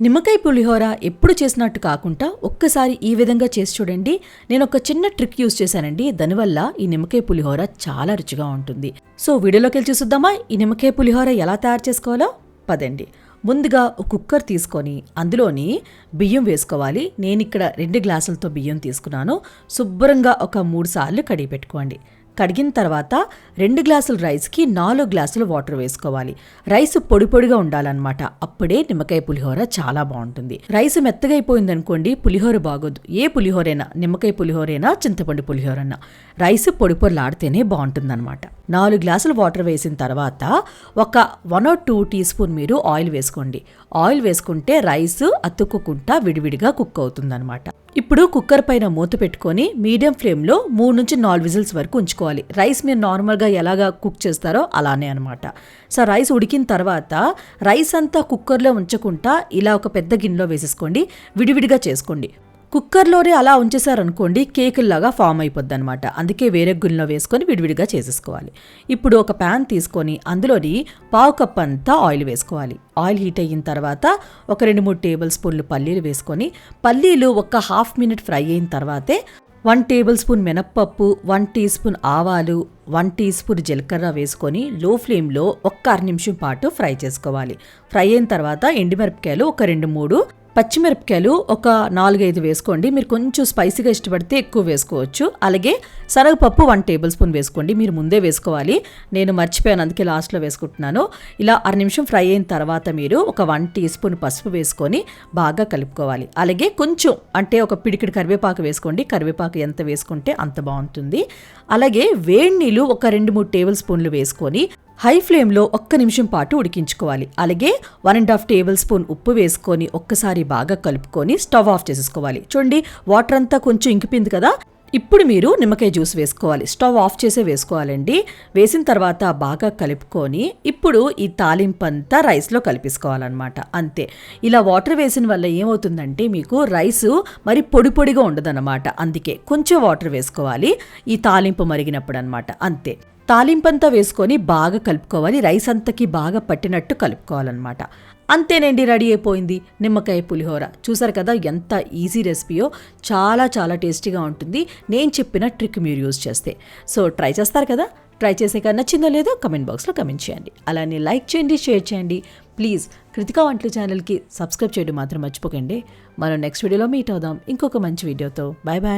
నిమ్మకాయ పులిహోర ఎప్పుడు చేసినట్టు కాకుండా ఒక్కసారి ఈ విధంగా చేసి చూడండి. నేను ఒక చిన్న ట్రిక్ యూస్ చేశానండి. దానివల్ల ఈ నిమ్మకాయ పులిహోర చాలా రుచిగా ఉంటుంది. సో వీడియోలోకి వెళ్ళి చూద్దామా ఈ నిమ్మకాయ పులిహోర ఎలా తయారు చేసుకోవాలో? పదండి. ముందుగా ఒక కుక్కర్ తీసుకొని అందులోని బియ్యం వేసుకోవాలి. నేను ఇక్కడ రెండు గ్లాసులతో బియ్యం తీసుకున్నాను. శుభ్రంగా ఒక మూడు సార్లు కడిగి పెట్టుకోండి. కడిగిన తర్వాత రెండు గ్లాసుల రైస్కి నాలుగు గ్లాసులు వాటర్ వేసుకోవాలి. రైస్ పొడి పొడిగా ఉండాలన్నమాట. అప్పుడే నిమ్మకాయ పులిహోర చాలా బాగుంటుంది. రైస్ మెత్తగా అయిపోయింది అనుకోండి పులిహోర బాగోదు. ఏ పులిహోరైనా నిమ్మకాయ పులిహోరైనా చింతపండు పులిహోరైనా రైస్ పొడి పొడిలాడితేనే బాగుంటుందన్నమాట. నాలుగు గ్లాసులు వాటర్ వేసిన తర్వాత ఒక one or two teaspoon మీరు ఆయిల్ వేసుకోండి. ఆయిల్ వేసుకుంటే రైస్ అతుక్కుంటా విడివిడిగా కుక్ అవుతుందన్నమాట. ఇప్పుడు కుక్కర్ పైన మూత పెట్టుకొని మీడియం ఫ్లేమ్లో మూడు నుంచి నాలుగు విజిల్స్ వరకు ఉంచుకోవాలి. రైస్ మీరు నార్మల్గా ఎలాగా కుక్ చేస్తారో అలానే అనమాట సో రైస్ ఉడికిన తర్వాత రైస్ అంతా కుక్కర్లో ఉంచకుండా ఇలా ఒక పెద్ద గిన్నెలో వేసేసుకోండి. విడివిడిగా చేసుకోండి. కుక్కర్లోనే అలా ఉంచేసారనుకోండి కేకుల్లాగా ఫామ్ అయిపోద్ది అనమాట అందుకే వేరే గిన్నెలో వేసుకొని విడివిడిగా చేసేసుకోవాలి. ఇప్పుడు ఒక ప్యాన్ తీసుకొని అందులోని పావు కప్ అంతా ఆయిల్ వేసుకోవాలి. ఆయిల్ హీట్ అయిన తర్వాత ఒక రెండు మూడు టేబుల్ స్పూన్లు పల్లీలు వేసుకొని పల్లీలు ఒక హాఫ్ మినిట్ ఫ్రై అయిన తర్వాతే వన్ టేబుల్ స్పూన్ మినప్పప్పు వన్ టీ స్పూన్ ఆవాలు వన్ టీ స్పూన్ జీలకర్ర వేసుకొని లో ఫ్లేమ్లో ఒక్క అర నిమిషం పాటు ఫ్రై చేసుకోవాలి. ఫ్రై అయిన తర్వాత ఎండుమిరపకాయలు ఒక రెండు మూడు పచ్చిమిరపకాయలు ఒక నాలుగైదు వేసుకోండి. మీరు కొంచెం స్పైసీగా ఇష్టపడితే ఎక్కువ వేసుకోవచ్చు. అలాగే సరగపప్పు వన్ టేబుల్ స్పూన్ వేసుకోండి. మీరు ముందే వేసుకోవాలి. నేను మర్చిపోయాను అందుకే లాస్ట్లో వేసుకుంటున్నాను. ఇలా అర నిమిషం ఫ్రై అయిన తర్వాత మీరు ఒక వన్ టీ స్పూన్ పసుపు వేసుకొని బాగా కలుపుకోవాలి. అలాగే కొంచెం అంటే ఒక పిడికిడి కరివేపాకు వేసుకోండి. కరివేపాకు ఎంత వేసుకుంటే అంత బాగుంటుంది. అలాగే వేడి నీళ్ళు ఒక రెండు మూడు టేబుల్ స్పూన్లు వేసుకొని హై ఫ్లేమ్లో ఒక్క నిమిషం పాటు ఉడికించుకోవాలి. అలాగే one and half tablespoon ఉప్పు వేసుకొని ఒక్కసారి బాగా కలుపుకొని స్టవ్ ఆఫ్ చేసేసుకోవాలి. చూడండి వాటర్ అంతా కొంచెం ఇంకిపోయింది కదా? ఇప్పుడు మీరు నిమ్మకాయ జ్యూస్ వేసుకోవాలి. స్టవ్ ఆఫ్ చేసే వేసుకోవాలండి. వేసిన తర్వాత బాగా కలుపుకొని ఇప్పుడు ఈ తాలింపు అంతా రైస్లో కలిపేసుకోవాలన్నమాట. అంతే. ఇలా వాటర్ వేసిన వల్ల ఏమవుతుందంటే మీకు రైస్ మరి పొడి పొడిగా ఉండదన్నమాట. అందుకే కొంచెం వాటర్ వేసుకోవాలి. ఈ తాలింపు మరిగినప్పుడు అనమాట అంతే. తాలింపంతా వేసుకొని బాగా కలుపుకోవాలి. రైస్ అంతకి బాగా పట్టినట్టు కలుపుకోవాలన్నమాట. అంతేనండి రెడీ అయిపోయింది నిమ్మకాయ పులిహోర. చూసారు కదా ఎంత ఈజీ రెసిపీయో. చాలా చాలా టేస్టీగా ఉంటుంది. నేను చెప్పిన ట్రిక్ మీరు యూజ్ చేస్తే. సో ట్రై చేస్తారు కదా? ట్రై చేసాక నచ్చిందో లేదో కమెంట్ బాక్స్లో కమెంట్ చేయండి. అలానే లైక్ చేయండి షేర్ చేయండి. ప్లీజ్ కృతికా వంటల ఛానల్కి సబ్స్క్రైబ్ చేయడం మాత్రం మర్చిపోకండి. మనం నెక్స్ట్ వీడియోలో మీట్ అవుదాం. ఇంకొక మంచి వీడియోతో. Bye bye